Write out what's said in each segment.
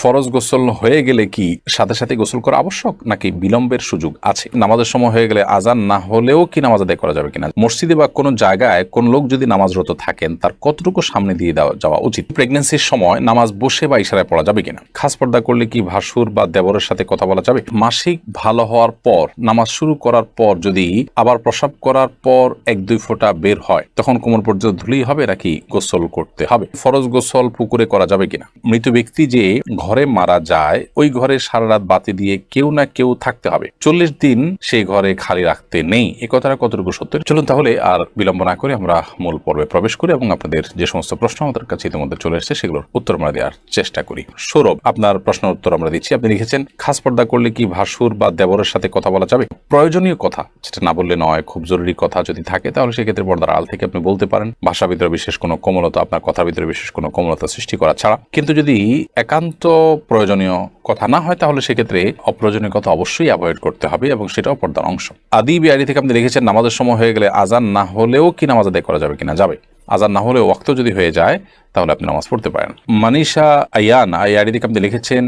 ফরজ গোসল হয়ে গেলে কি সাথে সাথে গোসল করা আবশ্যক নাকি বিলম্বের সুযোগ আছে? নামাজের সময় হয়ে গেলে আজান না হলেও কি নামাজ আদায় করা যাবে কিনা? মসজিদে বা কোনো জায়গায় কোন লোক যদি নামাজরত থাকেন, তার কতটুকু সামনে দিয়ে দেওয়া যাওয়া উচিত? প্রেগনেন্সির সময় নামাজ বসে বা ইশারায় পড়া যাবে কিনা? খাস পর্দা করলে কি ভাসুর বা দেবরের সাথে কথা বলা যাবে? মাসিক ভালো হওয়ার পর, নামাজ শুরু করার পর যদি আবার প্রসাব করার পর এক দুই ফোঁটা বের হয়, তখন কোমর পর্যন্ত ধুলেই হবে নাকি গোসল করতে হবে? ফরজ গোসল পুকুরে করা যাবে কিনা? মৃত ব্যক্তি যে ঘরে মারা যায়, ওই ঘরে সারা রাত বাতি দিয়ে কেউ না কেউ থাকতে হবে। চল্লিশ দিন সেই ঘরে খালি রাখতে নেই। এ কথাটা কতটুকু সত্য? চলুন তাহলে আর বিলম্ব না করে আমরা মূল পর্বে প্রবেশ করি এবং আপনাদের যে সমস্ত প্রশ্ন আমাদের কাছে ইতিমধ্যে চলে এসেছে, সেগুলোর উত্তর আমরা দেওয়ার চেষ্টা করি। সৌরভ, আপনার প্রশ্নের উত্তর আমরা দিচ্ছি। আপনি লিখেছেন, খাস পর্দা করলে কি ভাসুর বা দেবরের সাথে কথা বলা যাবে? প্রয়োজনীয় কথা যেটা না বললে নয়, খুব জরুরি কথা যদি থাকে, তাহলে সেক্ষেত্রে পর্দার আল থেকে আপনি বলতে পারেন, ভাষা ভিতরে বিশেষ কোনো কোমলতা, আপনার কথার ভিতরে বিশেষ কোনো কোমলতা সৃষ্টি করা ছাড়া। কিন্তু যদি একান্ত প্রয়োজনীয় কথা না হয়, তাহলে সেক্ষেত্রে অপ্রয়োজনীয় কথা অবশ্যই অ্যাভয়েড করতে হবে এবং সেটাও পর্দার অংশ। আদি বিআরি থেকে আপনি লিখেছেন নামাজের সময় হয়ে গেলে আজান না হলেও কি নামাজ আদায় করা যাবে কিনা? যাবে। আজান না হলেও ওয়াক্ত যদি হয়ে যায়, তাহলে আপনি নামাজ পড়তে পারেন। মানিশা আয়ান আইআরি থেকে আপনি লিখেছেন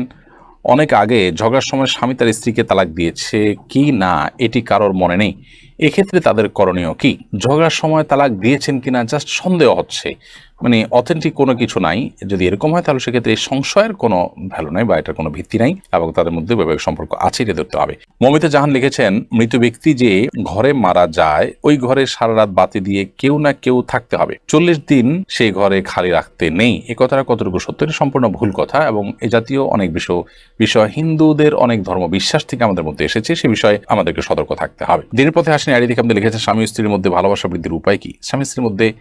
অনেক আগে ঝগড়ার সময় স্বামী তার স্ত্রীকে তালাক দিয়েছে কি না, এটি কারোর মনে নেই। এক্ষেত্রে তাদের করণীয় কি? ঝগড়ার সময় তালাক দিয়েছেন কিনা, জাস্ট সন্দেহ হচ্ছে। মানে অথেন্টিক কোনো কিছু নাই। যদি এরকম হয়, তাহলে সেক্ষেত্রে এই সংশয়ের কোনো ভ্যালু নাই বা এটার কোনো ভিত্তি নাই এবং তাদের মধ্যে বৈবাহিক সম্পর্ক আছে এটা ধরতে হবে। মমিতা জাহান লিখেছেন, মৃত ব্যক্তি যে ঘরে মারা যায়, ওই ঘরে সারা রাত বাতি দিয়ে কেউ না কেউ থাকতে হবে। চল্লিশ দিন সেই ঘরে খালি রাখতে নেই। এ কথাটা কতটুকু সত্য, এটা সম্পূর্ণ ভুল কথা এবং এ জাতীয় অনেক বিষয় বিষয় হিন্দুদের অনেক ধর্ম বিশ্বাস থেকে আমাদের মধ্যে এসেছে, সে বিষয়ে আমাদেরকে সতর্ক থাকতে হবে। দিনের পথে আসেন থেকে আপনি লিখেছেন, স্বামী স্ত্রীর মধ্যে ভালোবাসা বৃদ্ধির উপায় কি? স্বামী স্ত্রীর মধ্যে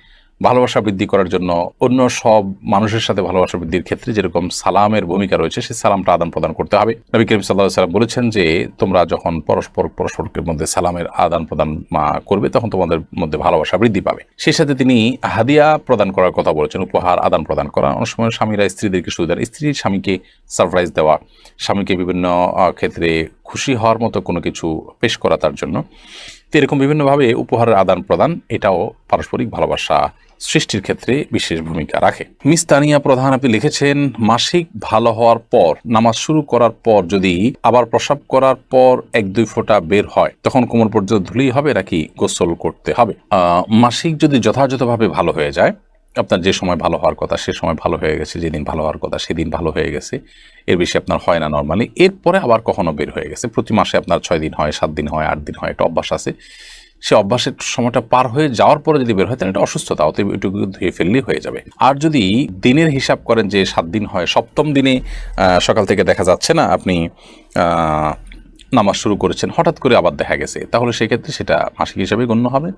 ভালোবাসা বৃদ্ধি করার জন্য অন্য সব মানুষের সাথে ভালোবাসা বৃদ্ধির ক্ষেত্রে যেরকম সালামের ভূমিকা রয়েছে সেই সালামটা আদান প্রদান করতে হবে। নবী করিম সাল্লাহ সাল্লাম বলেছেন যে, তোমরা যখন পরস্পর পরস্পরের মধ্যে সালামের আদান প্রদান করবে, তখন তোমাদের মধ্যে ভালোবাসা বৃদ্ধি পাবে। সেই সাথে তিনি হাদিয়া প্রদান করার কথা বলেছেন, উপহার আদান প্রদান করা। অনেক সময় স্বামীরা স্ত্রীদেরকে সুবিধা স্ত্রীর স্বামীকে সারপ্রাইজ দেওয়া, স্বামীকে বিভিন্ন ক্ষেত্রে খুশি হওয়ার মতো কোনো কিছু পেশ করা তার জন্য। তো এরকম বিভিন্নভাবে উপহারের আদান প্রদান, এটাও পারস্পরিক ভালোবাসা সৃষ্টির ক্ষেত্রে বিশেষ ভূমিকা রাখে। মিস তানিয়া প্রধান, আপনি লিখেছেন, মাসিক ভালো হওয়ার পর, নামাজ শুরু করার পর যদি আবার প্রসাব করার পর এক দুই ফোঁটা বের হয়, তখন কোমর পর্যন্ত ধুলেই হবে নাকি গোসল করতে হবে? মাসিক যদি যথাযথভাবে ভালো হয়ে যায় আপনার যে সময় ভালো হওয়ার কথা, সে সময় ভালো হয়ে গেছে, যেদিন ভালো হওয়ার কথা, সেদিন ভালো হয়ে গেছে। এর বেশি আপনার হয় না নর্মালি এরপরে আবার কখনো বের হয়ে গেছে। প্রতি মাসে আপনার ছয় দিন হয়, সাত দিন হয়, আট দিন হয়, একটা অভ্যাস আছে। সে অভ্যাসের সময়টা পার হয়ে যাওয়ার পরে যদি বের হয়, তাহলে এটা অসুস্থতা, অতএব এটুকু ধুয়ে ফেললেই হয়ে যাবে। আর যদি দিনের হিসাব করেন যে সাত দিন হয়, সপ্তম দিনে সকাল থেকে দেখা যাচ্ছে না, আপনি নামাজ শুরু করেছেন, হঠাৎ করে আবার দেখা গেছে, তাহলে সেক্ষেত্রে সেটা মাসিক হিসাবে গণ্য হবে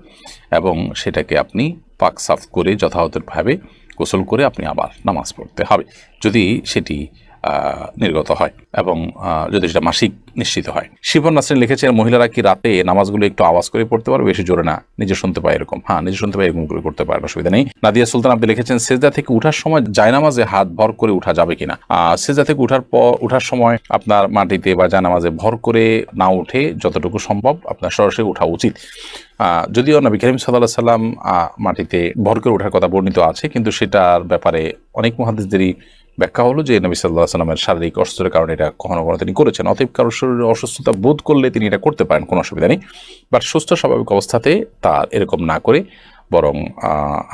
এবং সেটাকে আপনি পাক সাফ করে যথাযথভাবে গোসল করে আপনি আবার নামাজ পড়তে হবে। যদি সেটি নির্গত হয় এবং যদি সেটা মাসিক নিশ্চিত হয়। শিবন নাসরিন লিখেছেন, মহিলারা কি রাতে নামাজগুলো একটু আওয়াজ করে পড়তে পারবে? বেশি জোরে না। নিজে শুনতে পায় এরকম। হ্যাঁ নিজে শুনতে পায়, এরকম করে করতে পারে, অসুবিধা নেই। নাদিয়া সুলতান আপনি লিখেছেন, সেজদা থেকে উঠার সময় জায়নামাজে হাত ভর করে উঠা যাবে কিনা? সেজদা থেকে উঠার পর উঠার সময় আপনার মাটিতে বা জায়নামাজে ভর করে না উঠে যতটুকু সম্ভব আপনার সরাসরি উঠা উচিত। যদিও নবী করিম সাল্লাহ সাল্লাম মাটিতে ভর করে ওঠার কথা বর্ণিত আছে, কিন্তু সেটার ব্যাপারে অনেক মহাদিসদেরই ব্যাখ্যা হলো যে নবী সাল্লাহ সাল্লামের শারীরিক অসুস্থতার কারণে এটা কখনো কখনো তিনি করেছেন। অতএব কারোর শরীরে অসুস্থতা বোধ করলে তিনি এটা করতে পারেন, কোনো অসুবিধা নেই। বাট সুস্থ, স্বাভাবিক অবস্থাতে তার এরকম না করে, বরং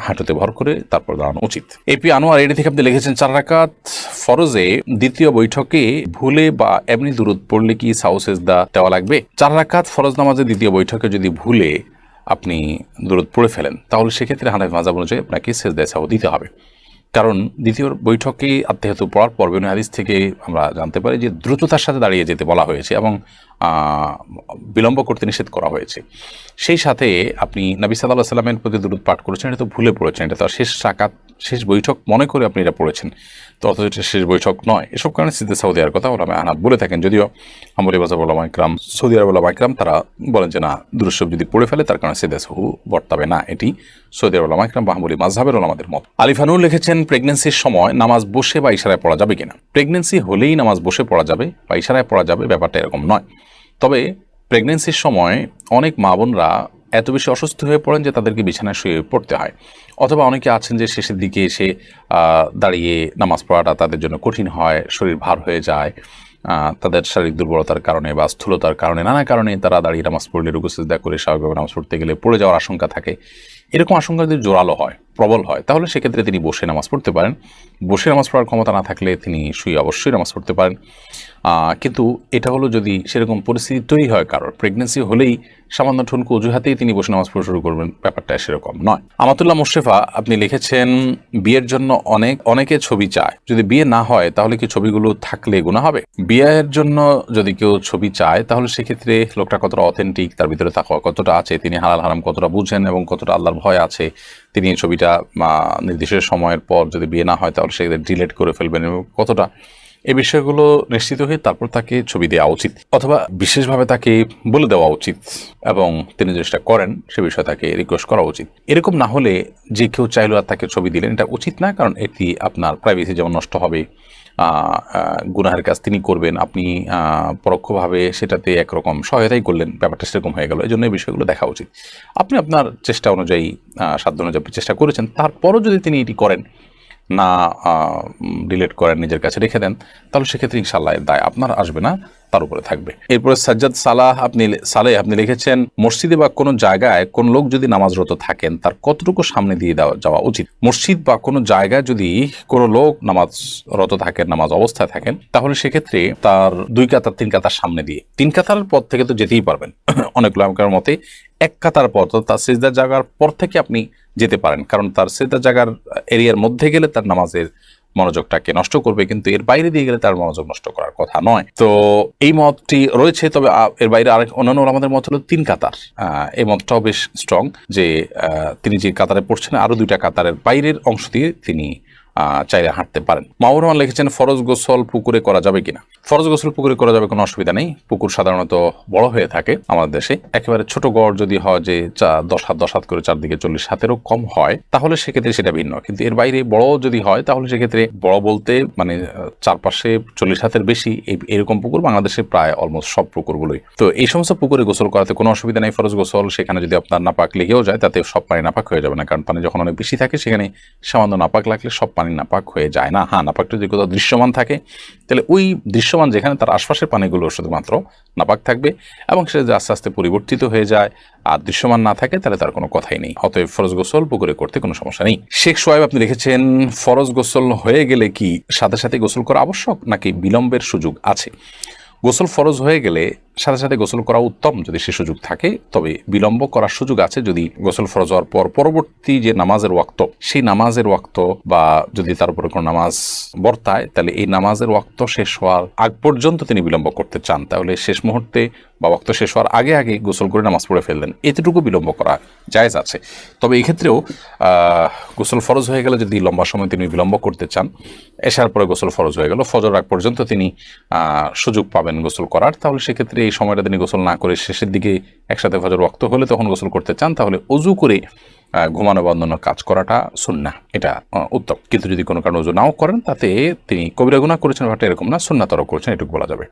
হাঁটুতে ভর করে তারপর দাঁড়ানো উচিত। এপি আনোয়ার এটি থেকে আপনি লিখেছেন, চার রাকাত ফরজে দ্বিতীয় বৈঠকে ভুলে বা এমনি দূরত পড়লে কি সাউসেস দা দেওয়া লাগবে? চার রাকাত ফরজ নামাজে দ্বিতীয় বৈঠকে যদি ভুলে আপনি দূরত পড়ে ফেলেন, তাহলে সেক্ষেত্রে হানাফি মাজাব অনুযায়ী আপনাকে শেষ দেশাও দিতে হবে। কারণ দ্বিতীয় বৈঠকে আত্মীয়ত পড়ার পর বিভিন্ন হাদিস থেকে আমরা জানতে পারি যে দ্রুততার সাথে দাঁড়িয়ে যেতে বলা হয়েছে এবং বিলম্ব করতে নিষেধ করা হয়েছে। সেই সাথে আপনি নবী সাল্লাহ সাল্লামের প্রতি দূরত পাঠ করেছেন, এটা তো ভুলে পড়েছেন, এটা তো শেষ সাকাত, শেষ বৈঠক মনে করে আপনি এটা পড়েছেন। তো অথচ এটা শেষ বৈঠক নয়। এসব কারণে সিদ্ধে সৌদি আরব কথা ওলামা আনাত বলে থাকেন। যদিও আমরি বাজার ওলামা ইকরাম, সৌদি আরব ওলামা ইকরাম তারা বলেন যে, না দুরুসব যদি পড়ে ফেলে, তার কারণে সিদ্ধে সহু বর্তাবে না। এটি সৌদি আরব ওলামা ইকরাম বাহমুলি মাজহাবের ওলামাদের মত। আলিফানুর লিখেছেন প্রেগনেন্সির সময় নামাজ বসে বা ইশারায় পড়া যাবে কিনা? প্রেগনেন্সি হলেই নামাজ বসে পড়া যাবে বা ইশারায় পড়া যাবে, ব্যাপারটা এরকম নয়। তবে প্রেগনেন্সির সময় অনেক মা বোনরা এত বেশি অসুস্থ হয়ে পড়েন যে তাদেরকে বিছানায় শুয়ে পড়তে হয়। অথবা অনেকে আছেন যে শেষের দিকে এসে দাঁড়িয়ে নামাজ পড়াটা তাদের জন্য কঠিন হয়, শরীর ভার হয়ে যায় তাদের শারীরিক দুর্বলতার কারণে বা স্থূলতার কারণে, নানা কারণে তারা দাঁড়িয়ে নামাজ পড়লে রুগুসিদা করে স্বাভাবিকভাবে নামাজ পড়তে গেলে পড়ে যাওয়ার আশঙ্কা থাকে। এরকম আশঙ্কা যদি জোরালো হয়, প্রবল হয়, তাহলে সেক্ষেত্রে তিনি বসে নামাজ পড়তে পারেন। বসে নামাজ পড়ার ক্ষমতা না থাকলে তিনি শুয়ে অবশ্যই নামাজ পড়তে পারেন। কিন্তু এটা হলো যদি সেরকম পরিস্থিতি তৈরি হয় কারোর প্রেগনেন্সি হলেই সামান্য ঠুনকু অজুহাতেই তিনি বসে নামাজ পড়া শুরু করবেন, ব্যাপারটা সেরকম নয়। আমাতুল্লাহ মোশেফা আপনি লিখেছেন, বিয়ের জন্য অনেক, অনেকে ছবি চায়। যদি বিয়ে না হয়, তাহলে কি ছবিগুলো থাকলে গুণা হবে? বিয়ের জন্য যদি কেউ ছবি চায়, তাহলে সেক্ষেত্রে লোকটা কতটা অথেন্টিক তার ভিতরে থাকা কতটা আছে, তিনি হালাল হারাম কতটা বুঝেন এবং কতটা আল্লাহর ভয় আছে। তিনি ছবিটা নির্দিষ্ট সময়ের পর যদি বিয়ে না হয়, তাহলে সেক্ষেত্রে ডিলেট করে ফেলবেন এবং কতটা? এই বিষয়গুলো নিশ্চিত হয়ে তারপর তাকে ছবি দেওয়া উচিত অথবা বিশেষভাবে তাকে বলে দেওয়া উচিত এবং তিনি জিনিসটা করেন, সে বিষয়ে তাকে রিকোয়েস্ট করা উচিত। এরকম না হলে যে কেউ চাইলো আর তাকে ছবি দিলেন, এটা উচিত না, কারণ এটি আপনার প্রাইভেসি যেমন নষ্ট হবে গুনাহের কাজ তিনি করবেন, আপনি পরোক্ষভাবে সেটাতে একরকম সহায়তাই করলেন, ব্যাপারটা সেরকম হয়ে গেল। এই জন্য এই বিষয়গুলো দেখা উচিত। আপনি আপনার চেষ্টা অনুযায়ী সাধ্য অনুযায়ী চেষ্টা করেছেন, তারপরও যদি তিনি এটি করেন না ডিলেট করেন নিজের কাছে রেখে দেন, তাহলে সেক্ষেত্রে ইনশাল্লাহ দায় আপনার আসবে না, তার উপরে থাকবে। এরপরে সাজ্জাদ সালাহ আপনি সালে আপনি লিখেছেন, মসজিদে বা কোনো জায়গায় কোন লোক যদি নামাজরত থাকেন, তার কতটুকু সামনে দিয়ে দেওয়া, যাওয়া উচিত? মসজিদ বা কোনো জায়গায় যদি কোনো লোক নামাজরত থাকেন, নামাজ অবস্থায় থাকেন, তাহলে সেক্ষেত্রে তার দুই কাতার, তিন কাতার সামনে দিয়ে। তিন কাতার পর থেকে তো যেতেই পারবেন। অনেক লোকের মতে এক কাতার পর তো তার সেজদার জায়গার পর থেকে আপনি যেতে পারেন। কারণ তার সেজদার জায়গার এরিয়ার মধ্যে গেলে তার নামাজের মনোযোগটাকে নষ্ট করবে, কিন্তু এর বাইরে দিয়ে গেলে তার মনোযোগ নষ্ট করার কথা নয়। তো এই মতটি রয়েছে, তবে এর বাইরে আরেক অন্যান্য আমাদের মত হলো তিন কাতার। এই মতটাও বেশ স্ট্রং যে তিনি যে কাতারে পড়ছেন, আরও দুইটা কাতারের বাইরের অংশ দিয়ে তিনি চাইলে হাঁটতে পারেন। মাহবুর রহমান লিখেছেন, ফরজ গোসল পুকুরে করা যাবে কিনা? ফরজ গোসল পুকুরে করা যাবে কোনো অসুবিধা নেই। পুকুর সাধারণত বড় হয়ে থাকে আমাদের দেশে। একেবারে ছোট গড় যদি হয় যে চা- দশ হাত দশ হাত করে চারদিকে চল্লিশ হাতেরও কম হয়, তাহলে সেক্ষেত্রে সেটা ভিন্ন। কিন্তু এর বাইরে বড় যদি হয়, তাহলে সেক্ষেত্রে বড় বলতে মানে চারপাশে চল্লিশ হাতের বেশি এরকম পুকুর বাংলাদেশে প্রায় অলমোস্ট সব পুকুরগুলোই। তো এই সমস্ত পুকুরে গোসল করাতে কোনো অসুবিধা নেই। ফরজ গোসল সেখানে যদি আপনার নাপাক লেগেও যায়, তাতে সব পানি নাপাক হয়ে যাবে না। কারণ পানি যখন অনেক বেশি থাকে, সেখানে সামান্য নাপাক লাগলে সব পানি নাপাক হয়ে যায় না। হ্যাঁ নাপাকটা যদি কোথাও দৃশ্যমান থাকে, তাহলে ওই দৃশ্যমান যেখানে তার আশপাশের পানিগুলো শুধুমাত্র নাপাক থাকবে এবং সেটা যদি আস্তে আস্তে পরিবর্তিত হয়ে যায় আর দৃশ্যমান না থাকে, তাহলে তার কোনো কথাই নেই। অতএব ফরজ গোসল পুকুরে করতে কোনো সমস্যা নেই। শেখ সোয়েব আপনি লিখেছেন ফরজ গোসল হয়ে গেলে কি সাথে সাথে গোসল করা আবশ্যক নাকি বিলম্বের সুযোগ আছে? গোসল ফরজ হয়ে গেলে সাথে সাথে গোসল করা উত্তম যদি সে সুযোগ থাকে। তবে বিলম্ব করার সুযোগ আছে যদি গোসল ফরজ হওয়ার পর পরবর্তী যে নামাজের ওয়াক্ত, সেই নামাজের ওয়াক্ত বা যদি তার উপরে কোনো নামাজ বর্তায়, তাহলে এই নামাজের ওয়াক্ত শেষ হওয়ার আগ পর্যন্ত তিনি বিলম্ব করতে চান। তাহলে শেষ মুহূর্তে বা বক্ত শেষ হওয়ার আগে আগে গোসল করে নামাজ পড়ে ফেললেন। এতটুকু বিলম্ব করা জায়েজ আছে। তবে এক্ষেত্রেও গোসল ফরজ হয়ে গেলে যদি লম্বা সময় তিনি বিলম্ব করতে চান, এসার পরে গোসল ফরজ হয়ে গেল। ফজর আগ পর্যন্ত তিনি সুযোগ পাবেন গোসল করার। তাহলে সেক্ষেত্রে এই সময়টা তিনি গোসল না করে শেষের দিকে একসাথে ফজর ওয়াক্ত হলে তখন গোসল করতে চান, তাহলে অজু করে ঘুমানো বা অন্যান্য কাজ করাটা সুন্না এটা উত্তম। কিন্তু যদি কোনো কারণে অজু নাও করেন, তাতে তিনি কবিরা গুণা করেছেন ব্যাপারটা এরকম না সুন্নাতর করেছেন, এটুকু বলা যাবে।